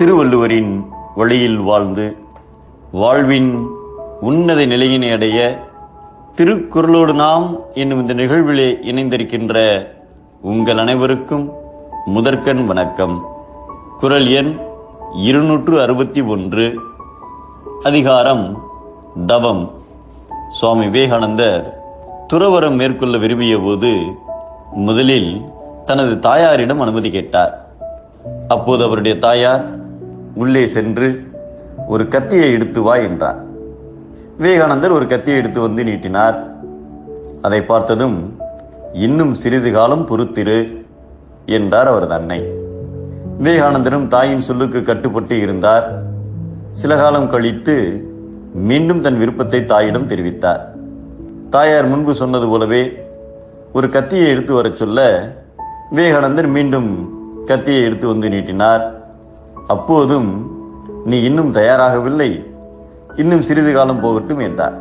திருவள்ளுவரின் வழியில் வாழ்ந்து வாழ்வின் உன்னத நிலையினை அடைய திருக்குறளோடு நாம் என்னும் இந்த நிகழ்விலே இணைந்திருக்கின்ற உங்கள் அனைவருக்கும் முதற்கண் வணக்கம். குரல் எண் இருநூற்று அறுபத்தி ஒன்று. அதிகாரம் தவம். சுவாமி விவேகானந்தர் துறவரம் மேற்கொள்ள விரும்பிய போது முதலில் தனது தாயாரிடம் அனுமதி கேட்டார். அப்போது அவருடைய தாயார் உள்ளே சென்று ஒரு கத்தியை எடுத்து வா என்றார். விவேகானந்தர் ஒரு கத்தியை எடுத்து வந்து நீட்டினார். அதை பார்த்ததும் இன்னும் சிறிது காலம் பொறுத்திரு என்றார் அவரது அன்னை. விவேகானந்தரும் தாயின் சொல்லுக்கு கட்டுப்பட்டு இருந்தார். சில காலம் கழித்து மீண்டும் தன் விருப்பத்தை தாயிடம் தெரிவித்தார். தாயார் முன்பு சொன்னது போலவே ஒரு கத்தியை எடுத்து வரச் சொல்ல விவேகானந்தர் மீண்டும் கத்தியை எடுத்து வந்து நீட்டினார். அப்போதும் நீ இன்னும் தயாராகவில்லை. இன்னும் சிறிது காலம் போகட்டும் என்றார்.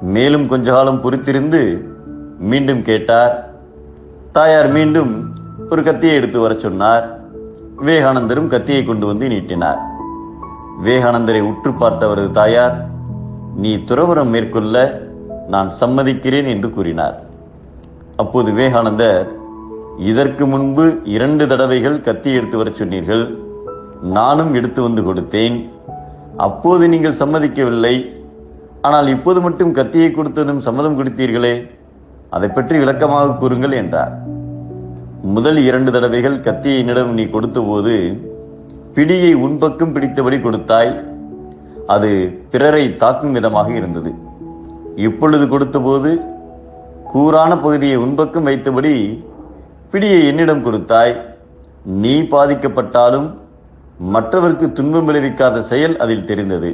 மேலும் கொஞ்ச காலம் பொறுத்திருந்து மீண்டும் கேட்டார். தாயார் மீண்டும் ஒரு கத்தியை எடுத்து வரச் சொன்னார். விவேகானந்தரும் கத்தியை கொண்டு வந்து நீட்டினார். விவேகானந்தரை உற்று பார்த்தவரது தாயார் நீ துறவரம் மேற்கொள்ள நான் சம்மதிக்கிறேன் என்று கூறினார். அப்போது விவேகானந்தர் இதற்கு முன்பு இரண்டு தடவைகள் கத்தி எடுத்து வரச் சொன்னீர்கள். நானும் எடுத்து வந்து கொடுத்தேன். அப்போது நீங்கள் சம்மதிக்கவில்லை. ஆனால் இப்போது மட்டும் கத்தியை கொடுத்ததும் சம்மதம் கொடுத்தீர்களே. அதை பற்றி விளக்கமாக கூறுங்கள் என்றார். முதல் இரண்டு தடவைகள் கத்தியை என்னிடம் நீ கொடுத்தபோது பிடியை உன்பக்கம் பிடித்தபடி கொடுத்தாய். அது பிறரை தாக்கும் விதமாக இருந்தது. இப்பொழுது கொடுத்தபோது கூறான பகுதியை உன்பக்கம் வைத்தபடி பிடியை என்னிடம் கொடுத்தாய். நீ பாதிக்கப்பட்டாலும் மற்றவருக்கு துன்பம் விளைவிக்காத செயல் அதில் தெரிந்தது.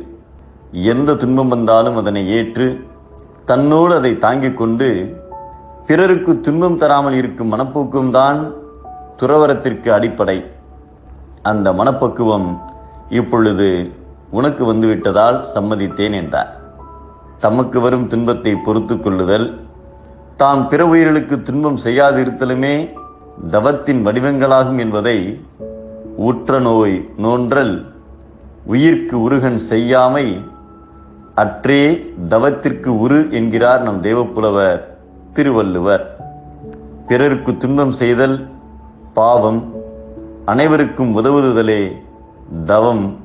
எந்த துன்பம் வந்தாலும் அதனை ஏற்று தன்னோடு அதை தாங்கிக் கொண்டு பிறருக்கு துன்பம் தராமல் இருக்கும் மனப்போக்கும் தான் துறவரத்திற்கு அடிப்படை. அந்த மனப்பக்குவம் இப்பொழுது உனக்கு வந்துவிட்டதால் சம்மதித்தேன் என்றார். தமக்கு வரும் துன்பத்தை பொறுத்து கொள்ளுதல் தாம் பிற உயிர்களுக்கு துன்பம் செய்யாதிருத்தலுமே தவத்தின் வடிவங்களாகும் என்பதை உற்ற நோய் நோன்றல் உயிர்க்கு உருகன் செய்யாமை அற்றே தவத்திற்கு உரு என்கிறார் நம் தேவப்புலவர் திருவள்ளுவர். பிறருக்கு துன்பம் செய்தல் பாவம் அனைவருக்கும் உதவுதலே தவம்.